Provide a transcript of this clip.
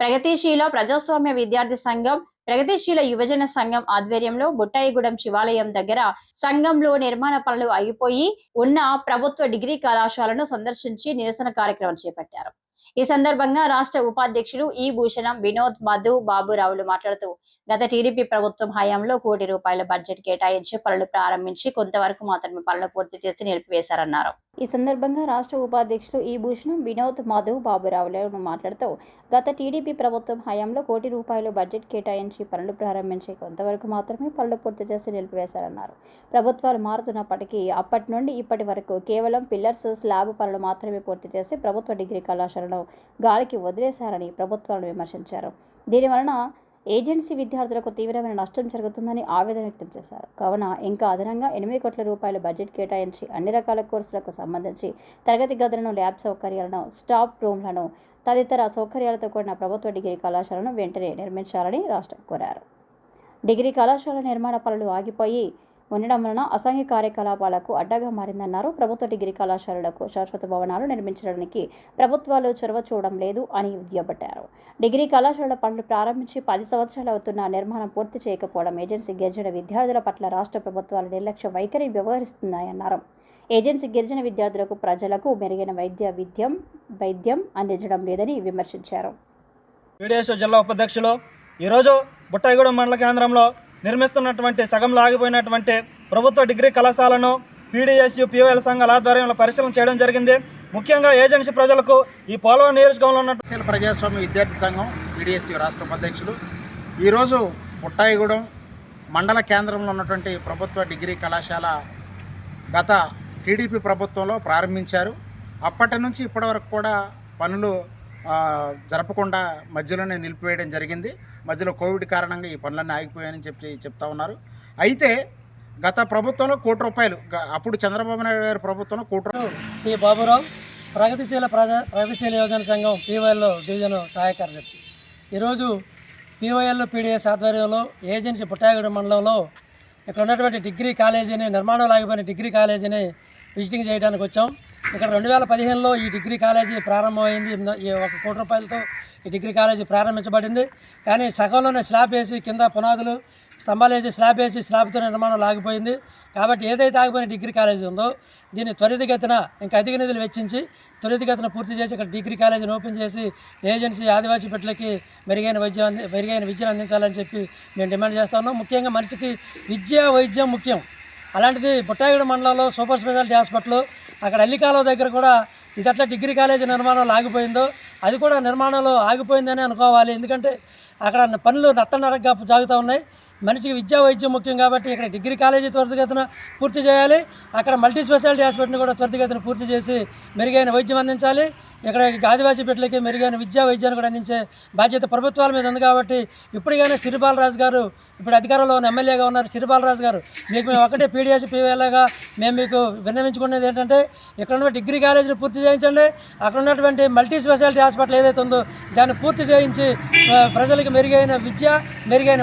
ప్రగతిశీల ప్రజాస్వామ్య విద్యార్థి సంఘం ప్రగతిశీల యువజన సంఘం ఆధ్వర్యంలో బుట్టాయిగూడెం శివాలయం దగ్గర సంఘంలో నిర్మాణ పనులు ఆగిపోయి ఉన్న ప్రభుత్వ డిగ్రీ కళాశాలను సందర్శించి నిరసన కార్యక్రమం చేపట్టారు. ఈ సందర్భంగా రాష్ట్ర ఉపాధ్యక్షులు ఈ భూషణం వినోద్ మధు బాబురావులు మాట్లాడుతూ గత టీడీపీ ప్రభుత్వం హయాంలో కోటి రూపాయల బడ్జెట్ కేటాయించి పనులు ప్రారంభించి కొంతవరకు మాత్రమే పనులు పూర్తి చేసి నిలిపివేశారన్నారు. ఈ సందర్భంగా రాష్ట్ర ఉపాధ్యక్షులు ఈ భూషణం వినోద్ మధు బాబురావులను మాట్లాడుతూ గత టీడీపీ ప్రభుత్వం హయాంలో కోటి రూపాయలు బడ్జెట్ కేటాయించి పనులు ప్రారంభించి కొంతవరకు మాత్రమే పనులు పూర్తి చేసి నిలిపివేశారన్నారు. ప్రభుత్వాలు మారుతున్నప్పటికీ అప్పటి నుండి ఇప్పటి వరకు కేవలం పిల్లర్స్ స్లాబ్ పనులు మాత్రమే పూర్తి చేసి ప్రభుత్వ డిగ్రీ కళాశాలను గాలికి వదిలేశారని ప్రభుత్వాలను విమర్శించారు. దీనివలన ఏజెన్సీ విద్యార్థులకు తీవ్రమైన నష్టం జరుగుతుందని ఆవేదన వ్యక్తం చేశారు. కావున ఇంకా అదనంగా ఎనిమిది కోట్ల రూపాయల బడ్జెట్ కేటాయించి అన్ని రకాల కోర్సులకు సంబంధించి తరగతి గదులను ల్యాబ్ సౌకర్యాలను స్టాఫ్ రూమ్లను తదితర సౌకర్యాలతో కూడిన ప్రభుత్వ డిగ్రీ కళాశాలను వెంటనే నిర్మించాలని రాష్ట్రం కోరారు. డిగ్రీ కళాశాల నిర్మాణ పనులు ఆగిపోయి ఉండడం వలన అసాంఘిక కార్యకలాపాలకు అడ్డగా మారిందన్నారు. ప్రభుత్వ డిగ్రీ కళాశాలలకు శాశ్వత భవనాలు నిర్మించడానికి ప్రభుత్వాలు చొరవ చూడడం లేదు అని దుయ్యబట్టారు డిగ్రీ కళాశాలల పనులు ప్రారంభించి పది సంవత్సరాలు అవుతున్న నిర్మాణం పూర్తి చేయకపోవడం ఏజెన్సీ గిరిజన విద్యార్థుల పట్ల రాష్ట్ర ప్రభుత్వాల నిర్లక్ష్య వైఖరి వ్యవహరిస్తున్నాయన్నారు. ఏజెన్సీ గిరిజన విద్యార్థులకు ప్రజలకు మెరుగైన వైద్య విద్యం వైద్యం అందించడం లేదని విమర్శించారు. వీడియోస్ జిల్లా ఉపాధ్యక్షులు ఈరోజు బుట్టాయిగూడెం మండల కేంద్రంలో నిర్మిస్తున్నటువంటి సగంలో ఆగిపోయినటువంటి ప్రభుత్వ డిగ్రీ కళాశాలను పీడీఎస్యు పిఓఎల్ సంఘాల ఆధ్వర్యంలో పరిశీలన చేయడం జరిగింది. ముఖ్యంగా ఏజెన్సీ ప్రజలకు ఈ పోలవరం నియోజకవర్గంలో ఉన్న ప్రజాస్వామ్య విద్యార్థి సంఘం పీడీఎస్యు రాష్ట్ర ఉపాధ్యక్షులు. ఈరోజు పుట్టాయిగూడెం మండల కేంద్రంలో ఉన్నటువంటి ప్రభుత్వ డిగ్రీ కళాశాల గత టీడీపీ ప్రభుత్వంలో ప్రారంభించారు. అప్పటి నుంచి ఇప్పటి వరకు కూడా పనులు జరపకుండా మధ్యలోనే నిలిపివేయడం జరిగింది. మధ్యలో కోవిడ్ కారణంగా ఈ పనులన్నీ ఆగిపోయాయని చెప్పి చెప్తా ఉన్నారు. అయితే గత ప్రభుత్వంలో కోటి రూపాయలు అప్పుడు చంద్రబాబు నాయుడు గారి ప్రభుత్వంలో కోటి రూపాయలు. బాబురావు ప్రగతిశీల ప్రజా ప్రగతిశీల యోజన సంఘం పీవైఎల్లో డివిజన్ సహాయ కార్యదర్శి. ఈరోజు పీవైఎల్లో పీడిఎస్ ఆధ్వర్యంలో ఏజెన్సీ పుట్టాయగూడ మండలంలో ఇక్కడ ఉన్నటువంటి డిగ్రీ కాలేజీని నిర్మాణం లాగిపోయిన డిగ్రీ కాలేజీని విజిటింగ్ చేయడానికి వచ్చాం. ఇక్కడ రెండు వేల పదిహేనులో ఈ డిగ్రీ కాలేజీ ప్రారంభమైంది. ఈ ఒక కోటి రూపాయలతో ఈ డిగ్రీ కాలేజీ ప్రారంభించబడింది. కానీ సగంలోనే స్లాబ్ వేసి కింద పునాదులు స్తంభాలు వేసి స్లాబ్ వేసి స్లాబ్తో నిర్మాణం ఆగిపోయింది కాబట్టి ఏదైతే ఆగిపోయిన డిగ్రీ కాలేజీ ఉందో దీన్ని త్వరితగతిన ఇంకా అధిక నిధులు వెచ్చించి త్వరితగతిన పూర్తి చేసి ఇక్కడ డిగ్రీ కాలేజీని ఓపెన్ చేసి ఏజెన్సీ ఆదివాసీ బిడ్డలకి మెరుగైన వైద్యం మెరుగైన విద్యను అందించాలని చెప్పి మేము డిమాండ్ చేస్తా ఉన్నాం. ముఖ్యంగా మనిషికి విద్య వైద్యం ముఖ్యం. అలాంటిది బుట్టాయిగూడ మండలంలో సూపర్ స్పెషాలిటీ హాస్పిటల్ అక్కడ అల్లికాలువ దగ్గర కూడా ఇది అట్లా డిగ్రీ కాలేజీ నిర్మాణంలో ఆగిపోయిందో అది కూడా నిర్మాణంలో ఆగిపోయిందని అనుకోవాలి. ఎందుకంటే అక్కడ పనులు నత్తనరగ్గా సాగుతూ ఉన్నాయి. మనిషికి విద్యా వైద్యం ముఖ్యం కాబట్టి ఇక్కడ డిగ్రీ కాలేజీ త్వరితగతిన పూర్తి చేయాలి. అక్కడ మల్టీ స్పెషాలిటీ హాస్పిటల్ని కూడా త్వరితగతిన పూర్తి చేసి మెరుగైన వైద్యం అందించాలి. ఇక్కడ ఆదివాసీ బిడ్డలకి మెరుగైన విద్యా వైద్యాన్ని కూడా అందించే బాధ్యత ప్రభుత్వాల మీద ఉంది కాబట్టి ఇప్పటికైనా సిరిబాలరాజు గారు ఇప్పుడు అధికారంలో ఉన్న ఎమ్మెల్యేగా ఉన్నారు. సిరిబాలరాజు గారు మీకు మేము ఒకటే పీడిఎస్ పీవేలాగా మేము మీకు విన్నవించుకునేది ఏంటంటే ఇక్కడ ఉన్న డిగ్రీ కాలేజీని పూర్తి చేయించండి. అక్కడ ఉన్నటువంటి మల్టీ స్పెషాలిటీ హాస్పిటల్ ఏదైతే ఉందో దాన్ని పూర్తి చేయించి ప్రజలకు మెరుగైన విద్య మెరుగైన